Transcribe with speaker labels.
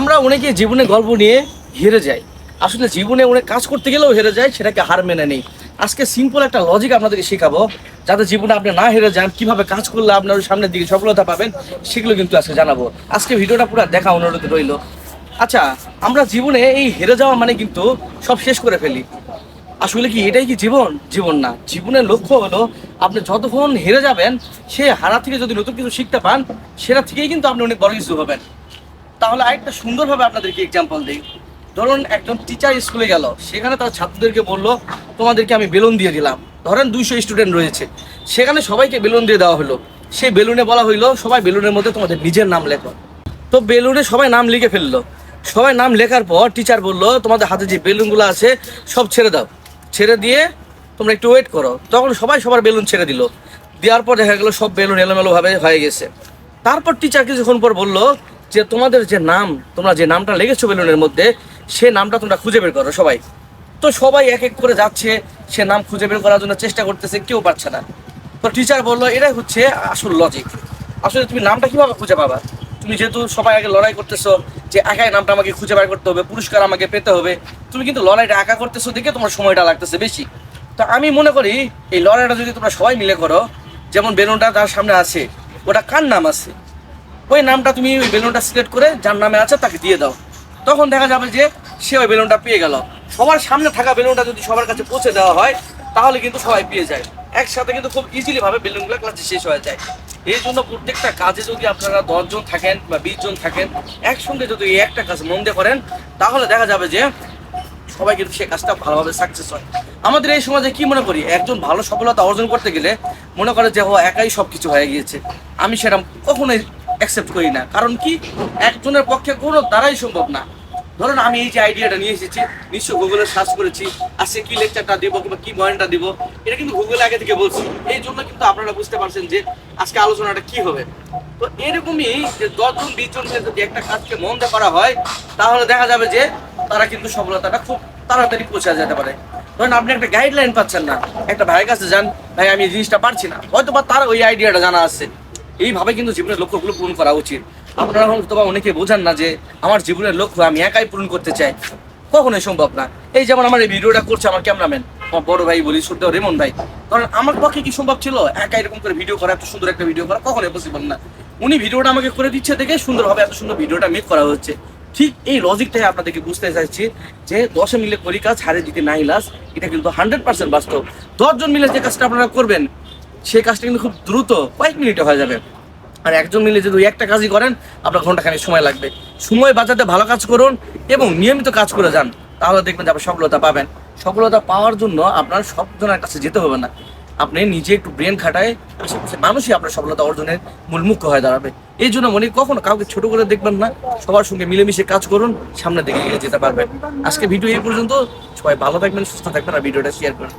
Speaker 1: আমরা অনেকে জীবনে গল্প নিয়ে হেরে যাই। আসলে জীবনে অনেক কাজ করতে গেলেও হেরে যায় সেটাকে হার মেনে নেই। আজকে সিম্পল একটা লজিক আপনাদেরকে শেখাবো, যাতে জীবনে আপনি না হেরে যান, কীভাবে কাজ করলে আপনার সামনের দিকে সফলতা পাবেন, সেগুলো কিন্তু আজকে জানাব। আজকে ভিডিওটা পুরো দেখা অনুরোধ রইল। আচ্ছা আমরা জীবনে এই হেরে যাওয়া মানে কিন্তু সব শেষ করে ফেলি। আসলে কি এটাই কি জীবন? জীবন না। জীবনের লক্ষ্য হলো আপনি যতক্ষণ হেরে যাবেন, সে হারা থেকে যদি নতুন কিছু শিখতে পান, সেটা থেকেই কিন্তু আপনি অনেক বড় কিছু হবেন। তাহলে আরেকটা সুন্দরভাবে আপনাদেরকে এক্সাম্পল দিই। ধরুন একজন টিচার স্কুলে গেল, সেখানে তার ছাত্রদেরকে বলল, তোমাদেরকে আমি বেলুন দিয়ে দিলাম। ধরেন দুইশো স্টুডেন্ট রয়েছে, সেখানে সবাইকে বেলুন দিয়ে দেওয়া হলো। সেই বেলুনে বলা হইল, সবাই বেলুনের মধ্যে তোমাদের নিজের নাম লেখো। তো বেলুনে সবাই নাম লিখে ফেলল। সবাই নাম লেখার পর টিচার বলল, তোমাদের হাতে যে বেলুনগুলো আছে, সব ছেড়ে দাও। ছেড়ে দিয়ে তোমরা একটু ওয়েট করো। তখন সবাই সবার বেলুন ছেড়ে দিল। দেওয়ার পর দেখা গেলো সব বেলুন এলোমেলোভাবে হয়ে গেছে। তারপর টিচার কিছুক্ষণ পর বলল যে তোমাদের যে নাম, তোমরা যে নামটা লেগেছো বেলুনের মধ্যে, সে নামটা তোমরা খুঁজে বের করো সবাই। তো সবাই এক এক করে যাচ্ছে, সে নাম খুঁজে বের করার জন্য চেষ্টা করতেছে, কেউ পারছে না। তো টিচার বলল, এটাই হচ্ছে আসল লজিক আসলে তুমি নামটা কীভাবে খুঁজে পাবা? তুমি যেহেতু সবাই আগে লড়াই করতেছো, যে একাই নামটা আমাকে খুঁজে বের করতে হবে, পুরস্কার আমাকে পেতে হবে, তুমি কিন্তু লড়াইটা একা করতেছো দেখে তোমার সময়টা লাগতেছে বেশি। তো আমি মনে করি, এই লড়াইটা যদি তোমরা সবাই মিলে করো, যেমন বেলুনটা তার সামনে আছে, ওটা কার নাম আছে? ওই নামটা তুমি ওই বেলুনটা সিলেক্ট করে যার নামে আছে তাকে দিয়ে দাও। তখন দেখা যাবে যে সে ওই বেলুনটা পেয়ে গেল। সবার সামনে থাকা বেলুনটা যদি সবার কাছে পৌঁছে দেওয়া হয়, তাহলে কিন্তু সবাই পেয়ে যায়। একসাথে কিন্তু খুব ইজিলি ভাবে বেলুনগুলো ক্লাসে শেষ হয়ে যায়। এই জন্য প্রত্যেকটা কাজে যদি আপনারা দশজন থাকেন বা বিশ জন থাকেন, একসঙ্গে যদি এই একটা কাজ মন দিয়ে করেন, তাহলে দেখা যাবে যে সবাই কিন্তু সে কাজটা ভালোভাবে সাকসেস হয়। আমাদের এই সমাজে কি মনে করি? একজন ভালো সফলতা অর্জন করতে গেলে মনে করে যে, ও, একাই সব কিছু হয়ে গিয়েছে। আমি সেটা কখনোই অ্যাকসেপ্ট করি না। কারণ কি? একজনের পক্ষে কোনো দ্বারাই সম্ভব না। ধরুন আমি এই যে আইডিয়াটা নিয়ে এসেছি নিশ্চয় গুগলে সার্চ করেছি আজকে কি লেকচারটা দিব কিংবা কি পয়েন্টটা দিব, এটা কিন্তু গুগল আগে থেকে বলছি। এই জন্য কিন্তু আপনারা বুঝতে পারছেন যে আজকে আলোচনাটা কি হবে। তো এরকমই যে দশজন বিশ জন মিলে যদি একটা কাজকে মন করা হয়, তাহলে দেখা যাবে যে তারা কিন্তু সফলতাটা খুব তাড়াতাড়ি পৌঁছে যেতে পারে। ধরেন আপনি একটা গাইডলাইন পাচ্ছেন না। একটা ভাইয়ের কাছে যান, ভাই, আমি এই জিনিসটা পারছি না। হয়তো বা তার ওই আইডিয়াটা জানা আছে। এইভাবে কিন্তু জীবনের লক্ষ্যগুলো পূরণ করা উচিত। আপনারা হয়তো বা অনেকে বোঝান না যে আমার জীবনের লক্ষ্য আমি একাই পূরণ করতে চাই। কখনোই সম্ভব না। এই যেমন আমার এই ভিডিওটা করছে আমার ক্যামেরাম্যান, আমার বড় ভাই বলি শুদ্ধ রেমন ভাই। কারণ আমার পক্ষে কি সম্ভব ছিল? একা এরকম করে ভিডিও করা, এত সুন্দর একটা ভিডিও করা কখনোই পসিবল না। উনি ভিডিওটা আমাকে করে দিচ্ছে দেখে সুন্দরভাবে এত সুন্দর ভিডিওটা মেক করা হচ্ছে। ঠিক এই লজিকটাই আপনাদেরকে বুঝতে চাইছি যে দশে মিলে করি কাজ, হারে দিতে নাই লাস এটা কিন্তু হান্ড্রেড পার্সেন্ট বাস্তব। দশজন মিলে যে কাজটা আপনারা করবেন সেই কাজটা কিন্তু খুব দ্রুত কয়েক মিনিটে হয়ে যাবে। আর একজন মিলে যদি একটা কাজই করেন, আপনার ঘন্টাখানেক সময় লাগবে। সময় বাঁচাতে ভালো কাজ করুন এবং নিয়মিত কাজ করে যান, তাহলে দেখবেন যে আপনি সফলতা পাবেন। সফলতা পাওয়ার জন্য আপনার সব জনের কাছে যেতে হবে না। আপনি নিজে একটু ব্রেন খাটায় আশেপাশে মানুষই আপনার সফলতা অর্জনের মূল মুখ্য হয়ে দাঁড়াবে। এই জন্য মনে কখনো কাউকে ছোট করে দেখবেন না। সবার সঙ্গে মিলেমিশে কাজ করুন, সামনের দিকে যেতে পারবেন। আজকে ভিডিও এই পর্যন্ত। সবাই ভালো থাকবেন, সুস্থ থাকবেন আর ভিডিওটা শেয়ার করুন।